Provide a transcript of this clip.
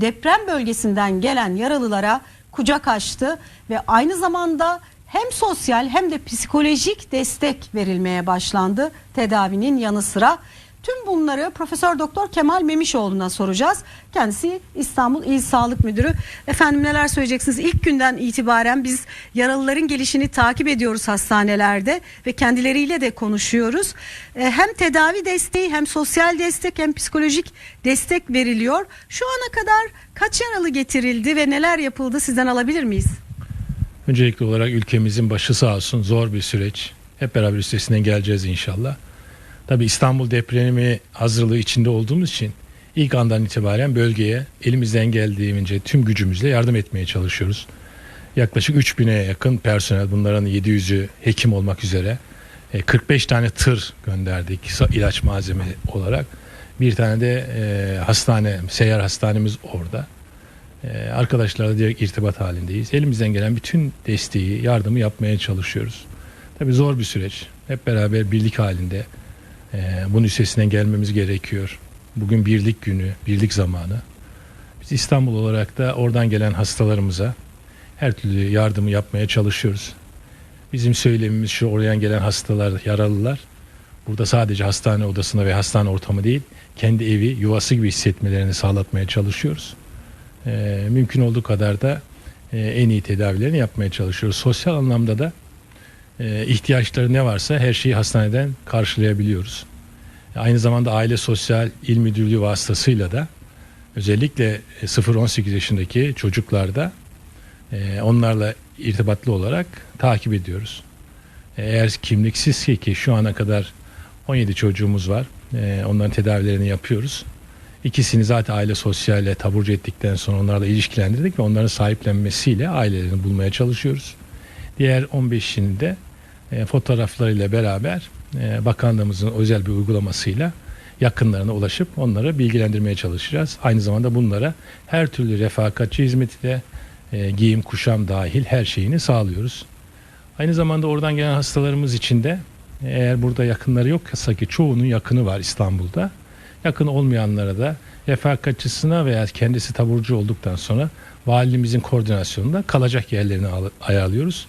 deprem bölgesinden gelen yaralılara kucak açtı ve aynı zamanda hem sosyal hem de psikolojik destek verilmeye başlandı tedavinin yanı sıra. Tüm bunları Profesör Doktor Kemal Memişoğlu'na soracağız. Kendisi İstanbul İl Sağlık Müdürü. Efendim neler söyleyeceksiniz? İlk günden itibaren biz yaralıların gelişini takip ediyoruz hastanelerde ve kendileriyle de konuşuyoruz. Ee, Hem tedavi desteği hem sosyal destek hem psikolojik destek veriliyor. Şu ana kadar kaç yaralı getirildi ve neler yapıldı sizden alabilir miyiz? Öncelikli olarak ülkemizin başı sağ olsun zor bir süreç. Hep beraber üstesinden geleceğiz inşallah. Tabi İstanbul depremi hazırlığı içinde olduğumuz için ilk andan itibaren bölgeye elimizden geldiğince tüm gücümüzle yardım etmeye çalışıyoruz. Yaklaşık 3000'e yakın personel bunların 700'ü hekim olmak üzere e, 45 tane tır gönderdik ilaç malzeme olarak. Bir tane de e, hastane, seyyar hastanemiz orada. Ee, arkadaşlarla direkt irtibat halindeyiz. Elimizden gelen bütün desteği, yardımı yapmaya çalışıyoruz. Tabii zor bir süreç. Hep beraber birlik halinde e, bunun üstesinden gelmemiz gerekiyor. Bugün birlik günü, birlik zamanı. Biz İstanbul olarak da oradan gelen hastalarımıza her türlü yardımı yapmaya çalışıyoruz. Bizim söylemimiz şu oradan gelen hastalar, yaralılar burada sadece hastane odasına ve hastane ortamı değil, kendi evi, yuvası gibi hissetmelerini sağlatmaya çalışıyoruz e, mümkün olduğu kadar da e, en iyi tedavilerini yapmaya çalışıyoruz. Sosyal anlamda da e, ihtiyaçları ne varsa her şeyi hastaneden karşılayabiliyoruz. Aynı zamanda Aile Sosyal İl Müdürlüğü vasıtasıyla da özellikle e, 0-18 yaşındaki çocuklarda e, onlarla irtibatlı olarak takip ediyoruz. E, Eğer kimliksiz ki, şu ana kadar 17 çocuğumuz var. E, onların tedavilerini yapıyoruz. İkisini zaten aile sosyalle taburcu ettikten sonra onlarla ilişkilendirdik ve onların sahiplenmesiyle ailelerini bulmaya çalışıyoruz. Diğer 15'ini de e, fotoğraflarıyla beraber e, bakanlığımızın özel bir uygulamasıyla yakınlarına ulaşıp onları bilgilendirmeye çalışacağız. Aynı zamanda bunlara her türlü refakatçi hizmeti de e, giyim kuşam dahil her şeyini sağlıyoruz. Aynı zamanda oradan gelen hastalarımız için de eğer burada yakınları yoksa ki çoğunun yakını var İstanbul'da. Yakın olmayanlara da refakatçısına veya kendisi taburcu olduktan sonra valimizin koordinasyonunda kalacak yerlerini ayarlıyoruz.